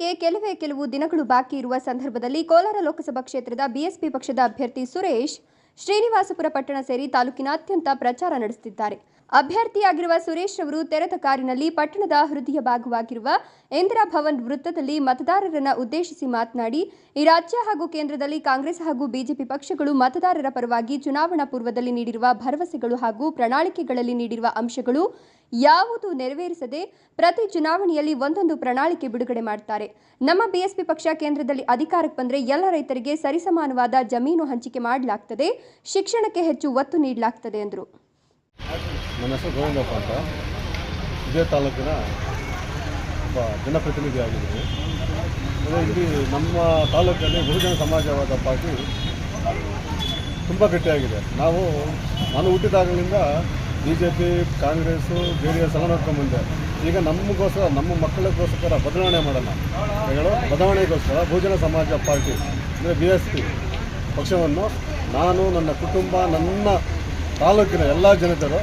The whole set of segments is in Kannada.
ಚುನಾವಣೆಗೆ ಕೆಲವೇ ಕೆಲವು ದಿನಗಳು ಬಾಕಿ ಇರುವ ಸಂದರ್ಭದಲ್ಲಿ ಕೋಲಾರ ಲೋಕಸಭಾ ಕ್ಷೇತ್ರದ ಬಿಎಸ್ಪಿ ಪಕ್ಷದ ಅಭ್ಯರ್ಥಿ ಸುರೇಶ್ ಶ್ರೀನಿವಾಸಪುರ ಪಟ್ಟಣ ಸೇರಿ ತಾಲೂಕಿನಾದ್ಯಂತ ಪ್ರಚಾರ ನಡೆಸುತ್ತಿದ್ದಾರೆ. ಅಭ್ಯರ್ಥಿಯಾಗಿರುವ ಸುರೇಶ್ ಅವರು ತೆರೆದ ಕಾರಿನಲ್ಲಿ ಪಟ್ಟಣದ ಹೃದಯ ಭಾಗವಾಗಿರುವ ಇಂದಿರಾ ಭವನ್ ವೃತ್ತದಲ್ಲಿ ಮತದಾರರನ್ನ ಉದ್ದೇಶಿಸಿ ಮಾತನಾಡಿ, ಈ ರಾಜ್ಯ ಹಾಗೂ ಕೇಂದ್ರದಲ್ಲಿ ಕಾಂಗ್ರೆಸ್ ಹಾಗೂ ಬಿಜೆಪಿ ಪಕ್ಷಗಳು ಮತದಾರರ ಪರವಾಗಿ ಚುನಾವಣಾ ಪೂರ್ವದಲ್ಲಿ ನೀಡಿರುವ ಭರವಸೆಗಳು ಹಾಗೂ ಪ್ರಣಾಳಿಕೆಗಳಲ್ಲಿ ನೀಡಿರುವ ಅಂಶಗಳು ಯಾವುದು ನೆರವೇರಿಸದೆ ಪ್ರತಿ ಚುನಾವಣೆಯಲ್ಲಿ ಒಂದೊಂದು ಪ್ರಣಾಳಿಕೆ ಬಿಡುಗಡೆ ಮಾಡ್ತಾರೆ. ನಮ್ಮ ಬಿಎಸ್ಪಿ ಪಕ್ಷ ಕೇಂದ್ರದಲ್ಲಿ ಅಧಿಕಾರಕ್ಕೆ ಬಂದರೆ ಎಲ್ಲ ರೈತರಿಗೆ ಸರಿಸಮಾನವಾದ ಜಮೀನು ಹಂಚಿಕೆ ಮಾಡಲಾಗ್ತದೆ, ಶಿಕ್ಷಣಕ್ಕೆ ಹೆಚ್ಚು ಒತ್ತು ನೀಡಲಾಗ್ತದೆ ಎಂದರು. ನನ್ನ ಹೆಸರು ಗೋವಿಂದಪ್ಪ ಅಂತ. ಇದೇ ತಾಲೂಕಿನ ಒಬ್ಬ ಜನಪ್ರತಿನಿಧಿ ಆಗಿದ್ದೀನಿ. ಇಲ್ಲಿ ನಮ್ಮ ತಾಲೂಕಲ್ಲಿ ಬಹುಜನ ಸಮಾಜವಾದ ಪಾರ್ಟಿ ತುಂಬ ಗಟ್ಟಿಯಾಗಿದೆ. ನಾವು, ನಾನು ಹುಟ್ಟಿದಾಗಲಿಂದ B J P Congress, J D S ಎಲ್ಲ ನೋಡ್ಕೊಂಡ್ಬಂದೆ ಈಗ ನಮಗೋಸ್ಕರ, ನಮ್ಮ ಮಕ್ಕಳಿಗೋಸ್ಕರ ಬದಲಾವಣೆ ಮಾಡೋಣ. ಹೇಳೋ ಬದಲಾವಣೆಗೋಸ್ಕರ ಬಹುಜನ ಸಮಾಜ ಪಾರ್ಟಿ, ಅಂದರೆ ಬಿ ಎಸ್ ಪಿ ಪಕ್ಷವನ್ನು ನಾನು, ನನ್ನ ಕುಟುಂಬ, ನನ್ನ ತಾಲೂಕಿನ ಎಲ್ಲ ಜನತೆಯರು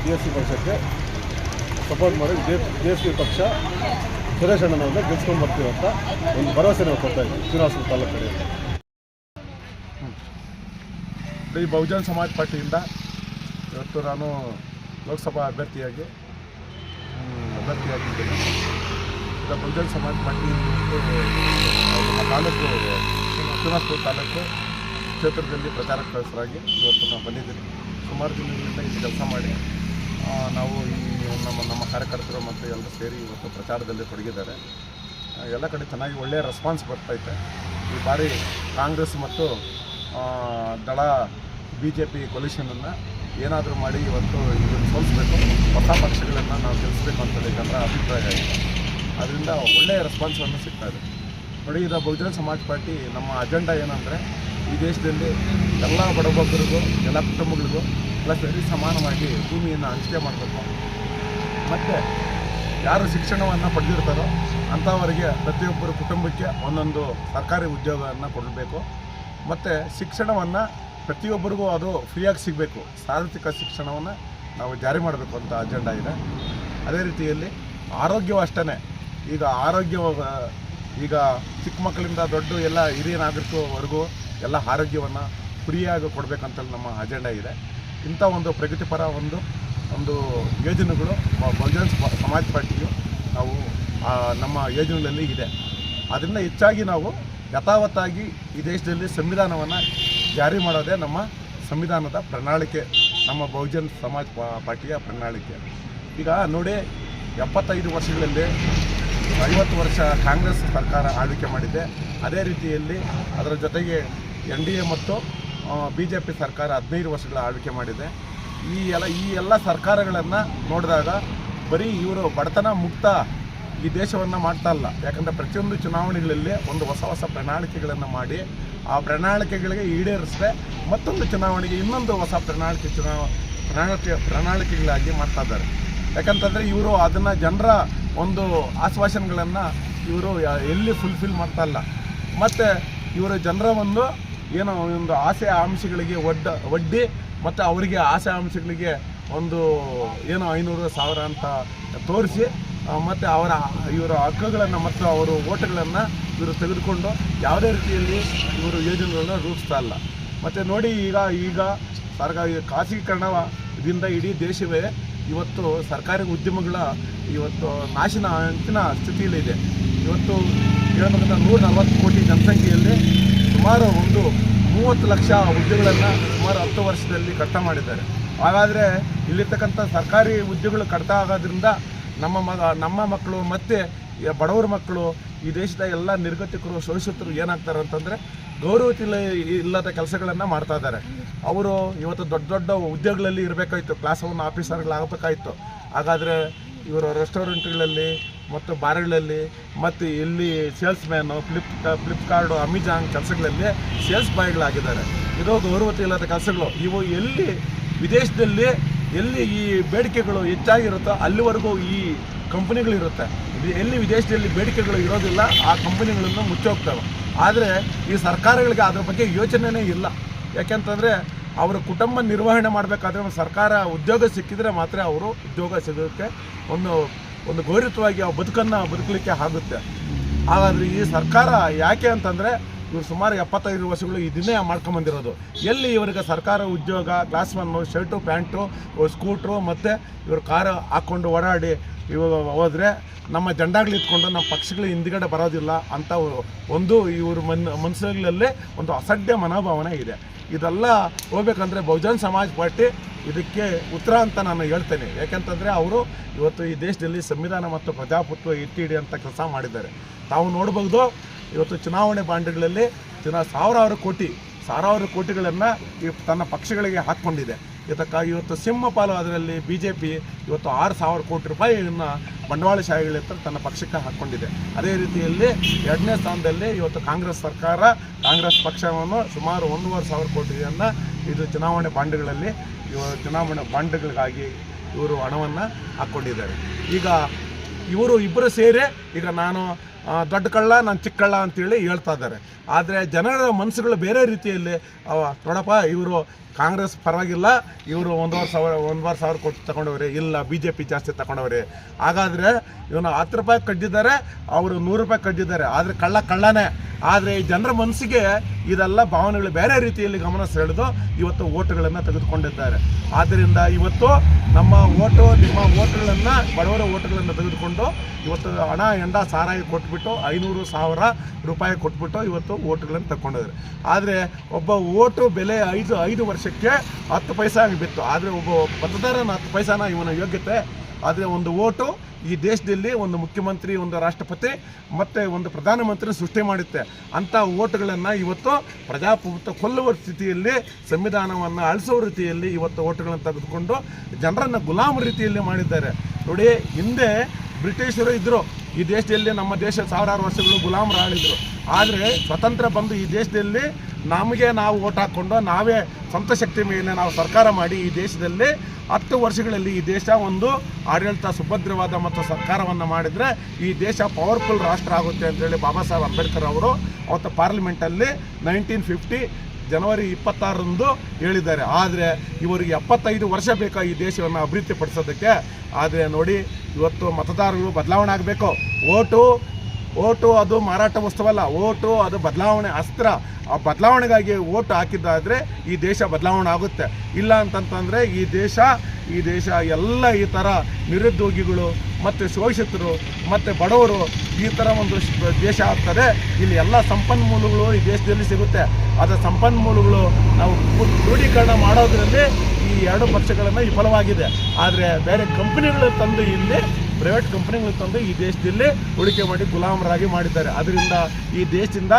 ಬಿ ಎಸ್ ಸಿ ಪಕ್ಷಕ್ಕೆ ಸಪೋರ್ಟ್ ಮಾಡಿ ಬಿ ಎಸ್ ಪಿ ಪಕ್ಷ ಸುರೇಶ್ ಅಣ್ಣನವ್ರನ್ನ ಗೆಲ್ಸ್ಕೊಂಡು ಬರ್ತೀವಿ ಅಂತ ಒಂದು ಭರವಸೆ ನಾವು ಕೊಡ್ತಾ ಇದ್ದೀವಿ ಶ್ರೀನಿವಾಸಪುರ ತಾಲೂಕು ಕಡೆಯಿಂದ ಈ ಬಹುಜನ್ ಸಮಾಜ ಪಾರ್ಟಿಯಿಂದ ಇವತ್ತು ನಾನು ಲೋಕಸಭಾ ಅಭ್ಯರ್ಥಿಯಾಗಿ ಅಭ್ಯರ್ಥಿಯಾಗಿದ್ದೇನೆ. ಈಗ ಬಹುಜನ್ ಸಮಾಜ ಪಾರ್ಟಿ ತಾಲೂಕು ಶ್ರೀನಿವಾಸಪುರ ತಾಲೂಕು ಕ್ಷೇತ್ರದಲ್ಲಿ ಪ್ರಚಾರಕ್ಕೋಸ್ಕರಾಗಿ ಇವತ್ತು ನಾವು ಬಂದಿದ್ದೀನಿ ಸುಮಾರು ದಿನಗಳಿಂದ ಇಲ್ಲಿ ಕೆಲಸ ಮಾಡಿ ನಾವು ಈ ನಮ್ಮ ನಮ್ಮ ಕಾರ್ಯಕರ್ತರು ಮತ್ತು ಎಲ್ಲರೂ ಸೇರಿ ಇವತ್ತು ಪ್ರಚಾರದಲ್ಲಿ ತೊಡಗಿದ್ದಾರೆ. ಎಲ್ಲ ಕಡೆ ಚೆನ್ನಾಗಿ ಒಳ್ಳೆಯ ರೆಸ್ಪಾನ್ಸ್ ಬರ್ತೈತೆ ಈ ಬಾರಿ ಕಾಂಗ್ರೆಸ್ ಮತ್ತು ದಳ ಬಿ ಜೆ ಪಿ ಕೊಲ್ಯೂಷನನ್ನು ಏನಾದರೂ ಮಾಡಿ ಇವತ್ತು ಇದನ್ನು ಸೋಲಿಸ್ಬೇಕು. ಹೊಸ ಪಕ್ಷಗಳನ್ನು ನಾವು ಗೆಲ್ಲಿಸ್ಬೇಕು ಅಂತ ಜನರ ಅಭಿಪ್ರಾಯ ಇದೆ. ಅದರಿಂದ ಒಳ್ಳೆಯ ರೆಸ್ಪಾನ್ಸನ್ನು ಸಿಗ್ತಾ ಇದೆ. ನೋಡಿ ಇದು ಬಹುಜನ ಸಮಾಜ ಪಾರ್ಟಿ ನಮ್ಮ ಅಜೆಂಡಾ ಏನಂದರೆ ಈ ದೇಶದಲ್ಲಿ ಎಲ್ಲ ಬಡಬಗ್ಗರಿಗೂ ಎಲ್ಲ ಕುಟುಂಬಗಳಿಗೂ ಎಲ್ಲ ಸರಿ ಸಮಾನವಾಗಿ ಭೂಮಿಯನ್ನು ಹಂಚಿಕೆ ಮಾಡಬೇಕು. ಮತ್ತು ಯಾರು ಶಿಕ್ಷಣವನ್ನು ಪಡೆದಿರ್ತಾರೋ ಅಂಥವರಿಗೆ ಪ್ರತಿಯೊಬ್ಬರ ಕುಟುಂಬಕ್ಕೆ ಒಂದೊಂದು ಸರ್ಕಾರಿ ಉದ್ಯೋಗವನ್ನು ಕೊಡಬೇಕು. ಮತ್ತು ಶಿಕ್ಷಣವನ್ನು ಪ್ರತಿಯೊಬ್ಬರಿಗೂ ಅದು ಫ್ರೀಯಾಗಿ ಸಿಗಬೇಕು. ಸಾರ್ವತ್ರಿಕ ಶಿಕ್ಷಣವನ್ನು ನಾವು ಜಾರಿ ಮಾಡಬೇಕು ಅಂತ ಅಜೆಂಡಾ ಇದೆ. ಅದೇ ರೀತಿಯಲ್ಲಿ ಆರೋಗ್ಯವೂ ಅಷ್ಟೇ ಈಗ ಆರೋಗ್ಯ ಈಗ ಚಿಕ್ಕ ಮಕ್ಕಳಿಂದ ದೊಡ್ಡ ಎಲ್ಲ ಹಿರಿಯ ನಾಗರಿಕವರೆಗೂ ಎಲ್ಲ ಆರೋಗ್ಯವನ್ನು ಫ್ರೀಯಾಗಿ ಕೊಡಬೇಕಂತೇಳಿ ನಮ್ಮ ಅಜೆಂಡಾ ಇದೆ. ಇಂಥ ಒಂದು ಪ್ರಗತಿಪರ ಒಂದು ಒಂದು ಯೋಜನೆಗಳು ಬಹುಜನ ಸಮಾಜ ಪಾರ್ಟಿಯು ನಾವು ನಮ್ಮ ಯೋಜನೆಗಳಲ್ಲಿ ಇದೆ. ಅದರಿಂದ ಹೆಚ್ಚಾಗಿ ನಾವು ಯಥಾವತ್ತಾಗಿ ಈ ದೇಶದಲ್ಲಿ ಸಂವಿಧಾನವನ್ನು ಜಾರಿ ಮಾಡೋದೇ ನಮ್ಮ ಸಂವಿಧಾನದ ಪ್ರಣಾಳಿಕೆ, ನಮ್ಮ ಬಹುಜನ್ ಸಮಾಜ ಪಾರ್ಟಿಯ ಪ್ರಣಾಳಿಕೆ. ಈಗ ನೋಡಿ, ಎಪ್ಪತ್ತೈದು ವರ್ಷಗಳಲ್ಲಿ ಐವತ್ತು ವರ್ಷ ಕಾಂಗ್ರೆಸ್ ಸರ್ಕಾರ ಆಳ್ವಿಕೆ ಮಾಡಿದೆ. ಅದೇ ರೀತಿಯಲ್ಲಿ ಅದರ ಜೊತೆಗೆ ಎನ್ ಡಿ ಎ ಮತ್ತು ಬಿ ಜೆ ಪಿ ಸರ್ಕಾರ ಹದಿನೈದು ವರ್ಷಗಳ ಆಳ್ವಿಕೆ ಮಾಡಿದೆ. ಈ ಎಲ್ಲ ಈ ಎಲ್ಲ ಸರ್ಕಾರಗಳನ್ನು ನೋಡಿದಾಗ ಬರೀ ಇವರು ಬಡತನ ಮುಕ್ತ ಈ ದೇಶವನ್ನು ಮಾಡ್ತಾ ಇಲ್ಲ. ಯಾಕಂದರೆ ಪ್ರತಿಯೊಂದು ಚುನಾವಣೆಗಳಲ್ಲಿ ಒಂದು ಹೊಸ ಹೊಸ ಪ್ರಣಾಳಿಕೆಗಳನ್ನು ಮಾಡಿ, ಆ ಪ್ರಣಾಳಿಕೆಗಳಿಗೆ ಈಡೇರಿಸಿದೆ ಮತ್ತೊಂದು ಚುನಾವಣೆಗೆ ಇನ್ನೊಂದು ಹೊಸ ಪ್ರಣಾಳಿಕೆ ಚುನಾವ, ಪ್ರಣಾಳಿಕೆ, ಪ್ರಣಾಳಿಕೆಗಳಾಗಿ ಮಾಡ್ತಾ ಇದ್ದಾರೆ. ಯಾಕಂತಂದರೆ ಇವರು ಅದನ್ನು ಜನರ ಒಂದು ಆಶ್ವಾಸನೆಗಳನ್ನು ಇವರು ಎಲ್ಲಿ ಫುಲ್ಫಿಲ್ ಮಾಡ್ತಾ ಇಲ್ಲ. ಮತ್ತು ಇವರು ಜನರ ಒಂದು ಏನೋ ಒಂದು ಆಸೆ ಆಮಿಷಗಳಿಗೆ ಒಡ್ಡ ಒಡ್ಡಿ ಮತ್ತು ಅವರಿಗೆ ಆಸೆ ಆಮಿಷಗಳಿಗೆ ಒಂದು ಏನೋ ಐನೂರು ಸಾವಿರ ಅಂತ ತೋರಿಸಿ ಮತ್ತು ಅವರ, ಇವರ ಹಕ್ಕುಗಳನ್ನು ಮತ್ತು ಅವರು ಓಟ್ಗಳನ್ನು ಇವರು ತೆಗೆದುಕೊಂಡು ಯಾವುದೇ ರೀತಿಯಲ್ಲಿ ಇವರು ಯೋಜನೆಗಳನ್ನು ರೂಪಿಸ್ತಾ ಇಲ್ಲ. ಮತ್ತು ನೋಡಿ ಈಗ ಈಗ ಸರ್ಕಾರ ಖಾಸಗೀಕರಣದಿಂದ ಇಡೀ ದೇಶವೇ ಇವತ್ತು ಸರ್ಕಾರಿ ಉದ್ಯಮಗಳ ಇವತ್ತು ನಾಶನ ಅಂಚಿನ ಸ್ಥಿತಿಯಲ್ಲಿದೆ. ಇವತ್ತು ಹೇಳ್ಬೇಕಂದ್ರೆ ನೂರ ನಲವತ್ತು ಕೋಟಿ ಜನಸಂಖ್ಯೆಯಲ್ಲಿ ಸುಮಾರು ಒಂದು ಮೂವತ್ತು ಲಕ್ಷ ಹುದ್ದೆಗಳನ್ನು ಸುಮಾರು ಹತ್ತು ವರ್ಷದಲ್ಲಿ ಕಡಿತ ಮಾಡಿದ್ದಾರೆ. ಹಾಗಾದರೆ ಇಲ್ಲಿರ್ತಕ್ಕಂಥ ಸರ್ಕಾರಿ ಹುದ್ದೆಗಳು ಕಡಿತ ಆಗೋದ್ರಿಂದ ನಮ್ಮ ಮಗ ನಮ್ಮ ಮಕ್ಕಳು ಮತ್ತು ಬಡವರ ಮಕ್ಕಳು ಈ ದೇಶದ ಎಲ್ಲ ನಿರ್ಗತಿಕರು ಶೋಷಿತರು ಏನಾಗ್ತಾರೆ ಅಂತಂದರೆ ಗೌರವತಿಲ್ಲ ಇಲ್ಲದ ಕೆಲಸಗಳನ್ನು ಮಾಡ್ತಾ ಇದ್ದಾರೆ. ಅವರು ಇವತ್ತು ದೊಡ್ಡ ದೊಡ್ಡ ಹುದ್ದೆಗಳಲ್ಲಿ ಇರಬೇಕಾಯ್ತು ಕ್ಲಾಸ್ ಒನ್ ಆಫೀಸರ್ಗಳಾಗಬೇಕಾಯ್ತು ಹಾಗಾದರೆ ಇವರು ರೆಸ್ಟೋರೆಂಟ್ಗಳಲ್ಲಿ ಮತ್ತು ಬಾರ್ಗಳಲ್ಲಿ ಮತ್ತು ಇಲ್ಲಿ salesman flip Flipkart Amazon ಕೆಲಸಗಳಲ್ಲಿ ಸೇಲ್ಸ್ ಬಾಯ್ಗಳಾಗಿದ್ದಾರೆ. ಇದು ಗೌರವತೆ ಇಲ್ಲದ ಕೆಲಸಗಳು. ಇವು ಎಲ್ಲಿ ವಿದೇಶದಲ್ಲಿ ಎಲ್ಲಿ ಈ ಬೇಡಿಕೆಗಳು ಹೆಚ್ಚಾಗಿರುತ್ತೋ ಅಲ್ಲಿವರೆಗೂ ಈ ಕಂಪ್ನಿಗಳಿರುತ್ತೆ. ಎಲ್ಲಿ ವಿದೇಶದಲ್ಲಿ ಬೇಡಿಕೆಗಳು ಇರೋದಿಲ್ಲ, ಆ ಕಂಪನಿಗಳನ್ನು ಮುಚ್ಚೋಗ್ತವೆ. ಆದರೆ ಈ ಸರ್ಕಾರಗಳಿಗೆ ಅದ್ರ ಬಗ್ಗೆ ಯೋಚನೆನೇ ಇಲ್ಲ. ಯಾಕೆಂತಂದರೆ ಅವರ ಕುಟುಂಬ ನಿರ್ವಹಣೆ ಮಾಡಬೇಕಾದ್ರೆ ಸರ್ಕಾರ ಉದ್ಯೋಗ ಸಿಕ್ಕಿದರೆ ಮಾತ್ರ ಅವರು ಉದ್ಯೋಗ ಸಿಗೋಕ್ಕೆ ಒಂದು ಒಂದು ಗೌರವವಾಗಿ ಆ ಬದುಕನ್ನು ಬದುಕಲಿಕ್ಕೆ ಆಗುತ್ತೆ. ಹಾಗಾದ್ರೆ ಈ ಸರ್ಕಾರ ಯಾಕೆ ಅಂತಂದರೆ ಇವರು ಸುಮಾರು ಎಪ್ಪತ್ತೈದು ವರ್ಷಗಳು ಇದನ್ನೇ ಮಾಡ್ಕೊಂಬಂದಿರೋದು ಎಲ್ಲಿ ಇವರಿಗೆ ಸರ್ಕಾರ ಉದ್ಯೋಗ class one shirt pant scooter ಮತ್ತು ಇವರು ಕಾರು ಹಾಕ್ಕೊಂಡು ಓಡಾಡಿ ಇವಾಗ ಹೋದರೆ ನಮ್ಮ ಜಂಡಾಗಳಿತ್ಕೊಂಡು ನಮ್ಮ ಪಕ್ಷಗಳು ಹಿಂದ್ಗಡೆ ಬರೋದಿಲ್ಲ ಅಂತ ಒಂದು ಇವ್ರ ಮನ್ ಮನಸ್ಸುಗಳಲ್ಲಿ ಒಂದು ಅಸಡ್ಡೆ ಮನೋಭಾವನೆ ಇದೆ. ಇದೆಲ್ಲ ಹೋಗ್ಬೇಕಂದ್ರೆ ಬಹುಜನ್ ಸಮಾಜ್ ಪಾರ್ಟಿ ಇದಕ್ಕೆ ಉತ್ತರ ಅಂತ ನಾನು ಹೇಳ್ತೇನೆ. ಯಾಕೆಂತಂದರೆ ಅವರು ಇವತ್ತು ಈ ದೇಶದಲ್ಲಿ ಸಂವಿಧಾನ ಮತ್ತು ಪ್ರಜಾಪ್ರಭುತ್ವ ಎತ್ತಿ ಅಂತ ಕೆಲಸ ಮಾಡಿದ್ದಾರೆ. ತಾವು ನೋಡ್ಬೋದು ಇವತ್ತು ಚುನಾವಣೆ ಬಾಂಡ್ಗಳಲ್ಲಿ ಚುನಾ ಸಾವಿರಾರು ಕೋಟಿ, ಸಾವಿರಾರು ಕೋಟಿಗಳನ್ನು ಈ ತನ್ನ ಪಕ್ಷಗಳಿಗೆ ಹಾಕ್ಕೊಂಡಿದೆ. ಇದಕ್ಕೆ ಇವತ್ತು ಸಿಂಹಪಾಲು ಅದರಲ್ಲಿ ಬಿ ಜೆ ಪಿ ಇವತ್ತು ಆರು ಸಾವಿರ ಕೋಟಿ ರೂಪಾಯಿಯನ್ನು ಬಂಡವಾಳಶಾಹಿಗಳ ತನ್ನ ಪಕ್ಷಕ್ಕೆ ಹಾಕ್ಕೊಂಡಿದೆ ಅದೇ ರೀತಿಯಲ್ಲಿ ಎರಡನೇ ಸ್ಥಾನದಲ್ಲಿ ಇವತ್ತು ಕಾಂಗ್ರೆಸ್ ಸರ್ಕಾರ, ಕಾಂಗ್ರೆಸ್ ಪಕ್ಷವನ್ನು ಸುಮಾರು ಒಂದೂವರೆ ಸಾವಿರ ಕೋಟಿಯನ್ನು ಇದು ಚುನಾವಣೆ ಬಾಂಡ್ಗಳಲ್ಲಿ, ಇವ ಚುನಾವಣೆ ಬಾಂಡ್ಗಳಿಗಾಗಿ ಇವರು ಹಣವನ್ನು ಹಾಕ್ಕೊಂಡಿದ್ದಾರೆ ಈಗ ಇವರು ಇಬ್ಬರು ಸೇರಿ ಈಗ ನಾನು ದೊಡ್ಡ ಕಳ್ಳ, ನಾನು ಚಿಕ್ಕ ಕಳ್ಳ ಅಂತೇಳಿ ಹೇಳ್ತಾ ಇದ್ದಾರೆ. ಆದರೆ ಜನರ ಮನಸ್ಸುಗಳು ಬೇರೆ ರೀತಿಯಲ್ಲಿ ನೋಡಪ್ಪ, ಇವರು ಕಾಂಗ್ರೆಸ್ ಪರವಾಗಿಲ್ಲ, ಇವರು ಒಂದೂವರೆ ಸಾವಿರ ಒಂದೂವರೆ ಸಾವಿರ ಕೊಟ್ಟು ತಗೊಂಡವ್ರೆ, ಇಲ್ಲ ಬಿ ಜೆ ಪಿ ಜಾಸ್ತಿ ತಗೊಂಡವ್ರೆ. ಹಾಗಾದರೆ ಇವನು ಹತ್ತು ರೂಪಾಯಿ ಕಟ್ಟಿದ್ದಾರೆ, ಅವರು ನೂರು ರೂಪಾಯಿ ಕಟ್ಟಿದ್ದಾರೆ. ಆದರೆ ಕಳ್ಳ ಕಳ್ಳನೇ. ಆದರೆ ಈ ಜನರ ಮನಸ್ಸಿಗೆ ಇದೆಲ್ಲ ಭಾವನೆಗಳು ಬೇರೆ ರೀತಿಯಲ್ಲಿ ಗಮನ ಸೆಳೆದು ಇವತ್ತು ಓಟುಗಳನ್ನು ತೆಗೆದುಕೊಂಡಿದ್ದಾರೆ. ಆದ್ದರಿಂದ ಇವತ್ತು ನಮ್ಮ ಓಟು, ನಿಮ್ಮ ಓಟುಗಳನ್ನು, ಬಡವರ ಓಟುಗಳನ್ನು ತೆಗೆದುಕೊಂಡು ಇವತ್ತು ಹಣ ಎಂಡ ಸಾರಾಯಿ ಕೊಟ್ಬಿಟ್ಟು ಐನೂರು ಸಾವಿರ ರೂಪಾಯಿ ಕೊಟ್ಬಿಟ್ಟು ಇವತ್ತು ಓಟ್ಗಳನ್ನು ತಗೊಂಡಿದ್ದಾರೆ ಆದರೆ ಒಬ್ಬ ಓಟು ಬೆಲೆ ಐದು ಐದು ವರ್ಷಕ್ಕೆ ಹತ್ತು ಪೈಸಾ ಬಿತ್ತು. ಆದರೆ ಒಬ್ಬ ಮತದಾರನ ಹತ್ತು ಪೈಸಾನ ಇವನ ಯೋಗ್ಯತೆ. ಆದರೆ ಒಂದು ಓಟು ಈ ದೇಶದಲ್ಲಿ ಒಂದು ಮುಖ್ಯಮಂತ್ರಿ, ಒಂದು ರಾಷ್ಟ್ರಪತಿ ಮತ್ತು ಒಂದು ಪ್ರಧಾನಮಂತ್ರಿ ಸೃಷ್ಟಿ ಮಾಡುತ್ತೆ. ಅಂಥ ಓಟುಗಳನ್ನು ಇವತ್ತು ಪ್ರಜಾಪ್ರಭುತ್ವ ಕೊಲ್ಲುವ ಸ್ಥಿತಿಯಲ್ಲಿ ಸಂವಿಧಾನವನ್ನು ಅಳಿಸೋ ರೀತಿಯಲ್ಲಿ ಇವತ್ತು ಓಟುಗಳನ್ನು ತೆಗೆದುಕೊಂಡು ಜನರನ್ನು ಗುಲಾಮ ರೀತಿಯಲ್ಲಿ ಮಾಡಿದ್ದಾರೆ. ನೋಡಿ, ಹಿಂದೆ ಬ್ರಿಟಿಷರು ಇದ್ದರು ಈ ದೇಶದಲ್ಲಿ ನಮ್ಮ ದೇಶ ಸಾವಿರಾರು ವರ್ಷಗಳು ಗುಲಾಮರು ಆಳಿದ್ರು ಆದರೆ ಸ್ವತಂತ್ರ ಬಂದು ಈ ದೇಶದಲ್ಲಿ ನಮಗೆ ನಾವು ಓಟ್ ಹಾಕ್ಕೊಂಡು ನಾವೇ ಸ್ವಂತ ಶಕ್ತಿ ಮೇಲೆ ನಾವು ಸರ್ಕಾರ ಮಾಡಿ ಈ ದೇಶದಲ್ಲಿ ಹತ್ತು ವರ್ಷಗಳಲ್ಲಿ ಈ ದೇಶ ಒಂದು ಆಡಳಿತ ಸುಭದ್ರವಾದ ಮತ್ತು ಸರ್ಕಾರವನ್ನು ಮಾಡಿದರೆ ಈ ದೇಶ ಪವರ್ಫುಲ್ ರಾಷ್ಟ್ರ ಆಗುತ್ತೆ ಅಂತೇಳಿ ಬಾಬಾ ಸಾಹೇಬ್ ಅಂಬೇಡ್ಕರ್ ಅವರು ಅವತ್ತು ಪಾರ್ಲಿಮೆಂಟಲ್ಲಿ ನೈನ್ಟೀನ್ ಫಿಫ್ಟಿ ಜನವರಿ ಇಪ್ಪತ್ತಾರರಂದು ಹೇಳಿದ್ದಾರೆ. ಆದರೆ ಇವರಿಗೆ ಎಪ್ಪತ್ತೈದು ವರ್ಷ ಬೇಕಾ ಈ ದೇಶವನ್ನು ಅಭಿವೃದ್ಧಿಪಡಿಸೋದಕ್ಕೆ? ಆದರೆ ನೋಡಿ ಇವತ್ತು ಮತದಾರರು ಬದಲಾವಣೆ ಆಗಬೇಕು. ಓಟು ಓಟು ಅದು ಮಾರಾಟ ವಸ್ತುವಲ್ಲ, ಓಟು ಅದು ಬದಲಾವಣೆ ಅಸ್ತ್ರ. ಆ ಬದಲಾವಣೆಗಾಗಿ ಓಟು ಹಾಕಿದ್ದಾದರೆ ಈ ದೇಶ ಬದಲಾವಣೆ ಆಗುತ್ತೆ. ಇಲ್ಲ ಅಂತಂತಂದರೆ ಈ ದೇಶ ಈ ದೇಶ ಎಲ್ಲ ಈ ಥರ ನಿರುದ್ಯೋಗಿಗಳು ಮತ್ತು ಶೋಷಿತರು ಮತ್ತು ಬಡವರು ಈ ಥರ ಒಂದು ದೇಶ ಆಗ್ತದೆ. ಇಲ್ಲಿ ಎಲ್ಲ ಸಂಪನ್ಮೂಲಗಳು ಈ ದೇಶದಲ್ಲಿ ಸಿಗುತ್ತೆ. ಅದರ ಸಂಪನ್ಮೂಲಗಳು ನಾವು ಕ್ರೂ- ಕ್ರೋಢೀಕರಣ ಮಾಡೋದ್ರಲ್ಲಿ ಈ ಎರಡು ಪಕ್ಷಗಳನ್ನು ವಿಫಲವಾಗಿದೆ. ಆದರೆ ಬೇರೆ ಕಂಪನಿಗಳು ತಂದು ಇಲ್ಲಿ ಪ್ರೈವೇಟ್ ಕಂಪನಿಗಳು ತಂದು ಈ ದೇಶದಲ್ಲಿ ಹೂಡಿಕೆ ಮಾಡಿ ಗುಲಾಮರಾಗಿ ಮಾಡಿದ್ದಾರೆ. ಅದರಿಂದ ಈ ದೇಶದಿಂದ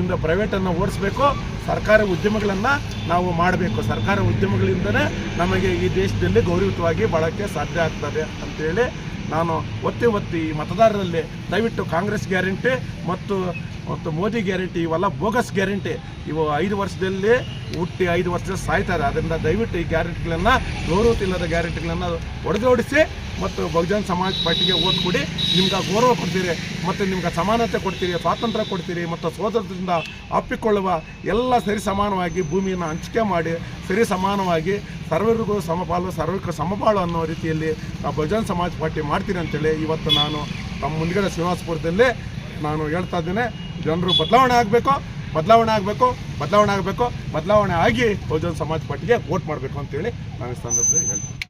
ಇಂದ ಪ್ರೈವೇಟನ್ನು ಓಡಿಸ್ಬೇಕು, ಸರ್ಕಾರಿ ಉದ್ಯಮಗಳನ್ನು ನಾವು ಮಾಡಬೇಕು. ಸರ್ಕಾರಿ ಉದ್ಯಮಗಳಿಂದಲೇ ನಮಗೆ ಈ ದೇಶದಲ್ಲಿ ಗೌರವಯುತವಾಗಿ ಬಾಳೋಕ್ಕೆ ಸಾಧ್ಯ ಆಗ್ತದೆ ಅಂತೇಳಿ ನಾನು ಒತ್ತಿ ಒತ್ತಿ ಮತದಾರರಲ್ಲಿ ದಯವಿಟ್ಟು ಕಾಂಗ್ರೆಸ್ ಗ್ಯಾರಂಟಿ ಮತ್ತು ಮತ್ತು ಮೋದಿ ಗ್ಯಾರಂಟಿ, ಇವೆಲ್ಲ ಬೋಗಸ್ ಗ್ಯಾರಂಟಿ. ಇವು ಐದು ವರ್ಷದಲ್ಲಿ ಹುಟ್ಟಿ ಐದು ವರ್ಷದಲ್ಲಿ ಸಾಯ್ತಾರೆ. ಅದರಿಂದ ದಯವಿಟ್ಟು ಈ ಗ್ಯಾರಂಟಿಗಳನ್ನು, ಗೌರವತಿಲ್ಲದ ಗ್ಯಾರಂಟಿಗಳನ್ನು ಹೊಡೆದೋಡಿಸಿ ಮತ್ತು ಬಹುಜನ್ ಸಮಾಜ್ ಪಾರ್ಟಿಗೆ ಓಟ್ ಕೊಡಿ. ನಿಮ್ಗೆ ಗೌರವ ಕೊಡ್ತೀರಿ ಮತ್ತು ನಿಮ್ಗೆ ಸಮಾನತೆ ಕೊಡ್ತೀರಿ, ಸ್ವಾತಂತ್ರ್ಯ ಕೊಡ್ತೀರಿ ಮತ್ತು ಸೋದರದಿಂದ ಅಪ್ಪಿಕೊಳ್ಳುವ ಎಲ್ಲ ಸರಿ ಸಮಾನವಾಗಿ ಭೂಮಿಯನ್ನು ಹಂಚಿಕೆ ಮಾಡಿ, ಸರಿ ಸಮಾನವಾಗಿ ಸರ್ವರಿಗೂ ಸಮಪಾಲು ಸರ್ವರಿಗೂ ಸಮಪಾಲು ಅನ್ನೋ ರೀತಿಯಲ್ಲಿ ಬಹುಜನ್ ಸಮಾಜ್ ಪಾರ್ಟಿ ಮಾಡ್ತೀನಿ ಅಂತೇಳಿ ಇವತ್ತು ನಾನು ತಮ್ಮ ಮುಂದಿನ ಶ್ರೀನಿವಾಸಪುರದಲ್ಲಿ ನಾನು ಹೇಳ್ತಾ ಇದ್ದೇನೆ. ಜನರು ಬದಲಾವಣೆ ಆಗಬೇಕು ಬದಲಾವಣೆ ಆಗಬೇಕು ಬದಲಾವಣೆ ಆಗಬೇಕು, ಬದಲಾವಣೆ ಆಗಿ ಬಹುಜನ ಸಮಾಜ ಪಾರ್ಟಿಗೆ ವೋಟ್ ಮಾಡಬೇಕು ಅಂತೇಳಿ ನಾನು ಸಂದರ್ಭದಲ್ಲಿ ಹೇಳ್ತೀನಿ.